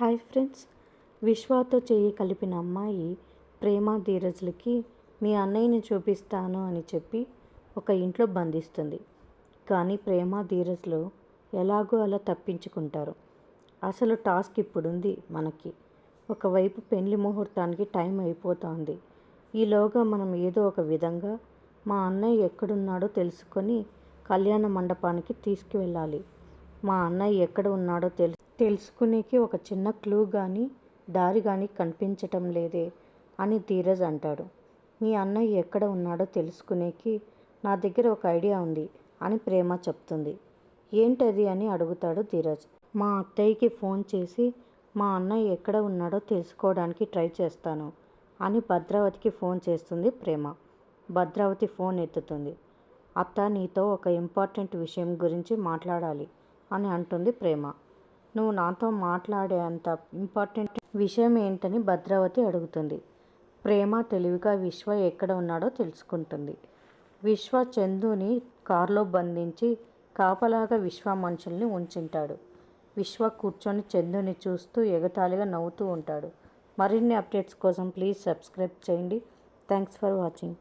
Hi friends. విశ్వాతో చెయ్యి కలిపిన అమ్మాయి ప్రేమ ధీరజ్లకి మీ అన్నయ్యని చూపిస్తాను అని చెప్పి ఒక ఇంట్లో బంధిస్తుంది. కానీ ప్రేమ ధీరజ్లు ఎలాగో అలా తప్పించుకుంటారు. అసలు టాస్క్ ఇప్పుడుంది మనకి. ఒకవైపు పెళ్ళి ముహూర్తానికి టైం అయిపోతోంది. ఈలోగా మనం ఏదో ఒక విధంగా మా అన్నయ్య ఎక్కడున్నాడో తెలుసుకొని కళ్యాణ మండపానికి తీసుకువెళ్ళాలి. మా అన్నయ్య ఎక్కడ ఉన్నాడో తెలు తెలుసుకునేకి ఒక చిన్న క్లూ కానీ దారి కానీ కనిపించటం లేదే అని ధీరజ్ అంటాడు. మీ అన్నయ్య ఎక్కడ ఉన్నాడో తెలుసుకునేకి నా దగ్గర ఒక ఐడియా ఉంది అని ప్రేమ చెప్తుంది. ఏంటది అని అడుగుతాడు ధీరజ్. మా అత్తయ్యకి ఫోన్ చేసి మా అన్నయ్య ఎక్కడ ఉన్నాడో తెలుసుకోవడానికి ట్రై చేస్తాను అని భద్రావతికి ఫోన్ చేస్తుంది ప్రేమ. భద్రావతి ఫోన్ ఎత్తుతుంది. అత్త నీతో ఒక ఇంపార్టెంట్ విషయం గురించి మాట్లాడాలి. అని అంటుంది ప్రేమ. నువ్వు నాతో మాట్లాడే అంత ఇంపార్టెంట్ విషయం ఏంటని భద్రావతి అడుగుతుంది. ప్రేమ తెలివిగా విశ్వ ఎక్కడ ఉన్నాడో తెలుసుకుంటుంది. విశ్వ చందుని కారులో బంధించి కాపలాగా విశ్వ మనుషుల్ని ఉంచింటాడు. విశ్వ కూర్చొని చందుని చూస్తూ ఎగతాళిగా నవ్వుతూ ఉంటాడు. మరిన్ని అప్డేట్స్ కోసం ప్లీజ్ సబ్స్క్రైబ్ చేయండి. Thanks for watching.